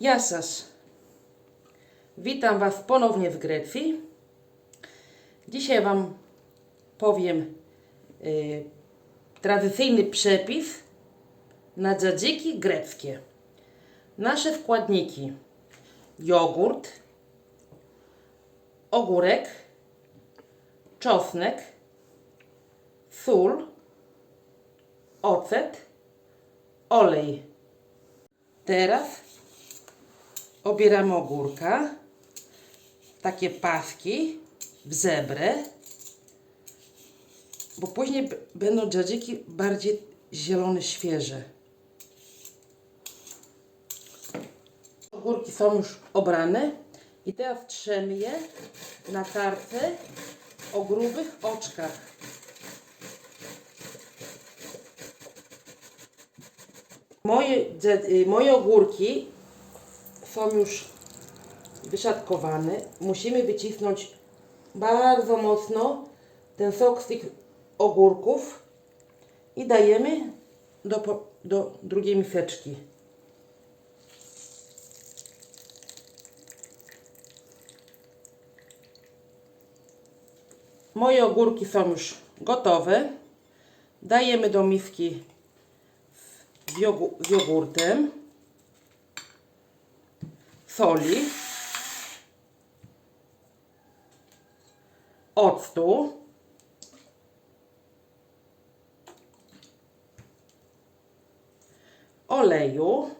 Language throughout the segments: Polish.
Jasas. Witam Was ponownie w Grecji. Dzisiaj Wam powiem y, tradycyjny przepis na dzadziki greckie. Nasze składniki: jogurt, ogórek, czosnek, sól, ocet, olej. Teraz obieramy ogórka, takie paski w zebrę, bo później będą dżadziki bardziej zielone, świeże. Ogórki są już obrane i teraz trzemy je na tarce o grubych oczkach. Moje, y, moje ogórki są już wyszatkowane. Musimy wycisnąć bardzo mocno ten sok z tych ogórków i dajemy do, do drugiej miseczki. Moje ogórki są już gotowe. Dajemy do miski z, z jogurtem, soli, octu, oleju,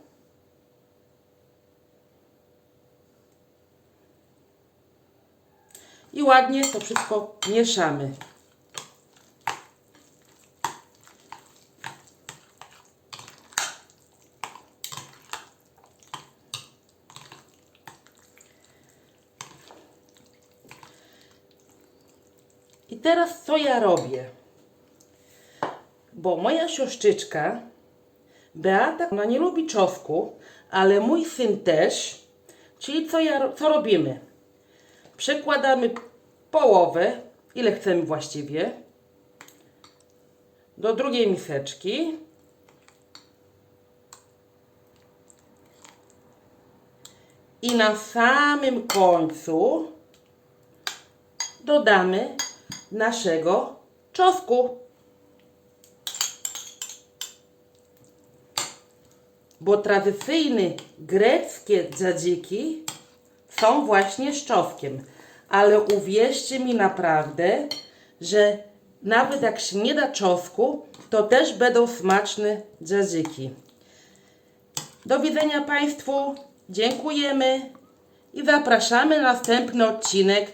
i ładnie to wszystko mieszamy. I teraz co ja robię? Bo moja siostrzyczka Beata, ona nie lubi czosnku, ale mój syn też. Czyli co, ja, co robimy? Przekładamy połowę, ile chcemy właściwie, do drugiej miseczki. I na samym końcu dodamy naszego czosnku. Bo tradycyjne greckie dzadziki są właśnie z czosnkiem. Ale uwierzcie mi naprawdę, że nawet jak się nie da czosnku, to też będą smaczne dzadziki. Do widzenia Państwu. Dziękujemy i zapraszamy na następny odcinek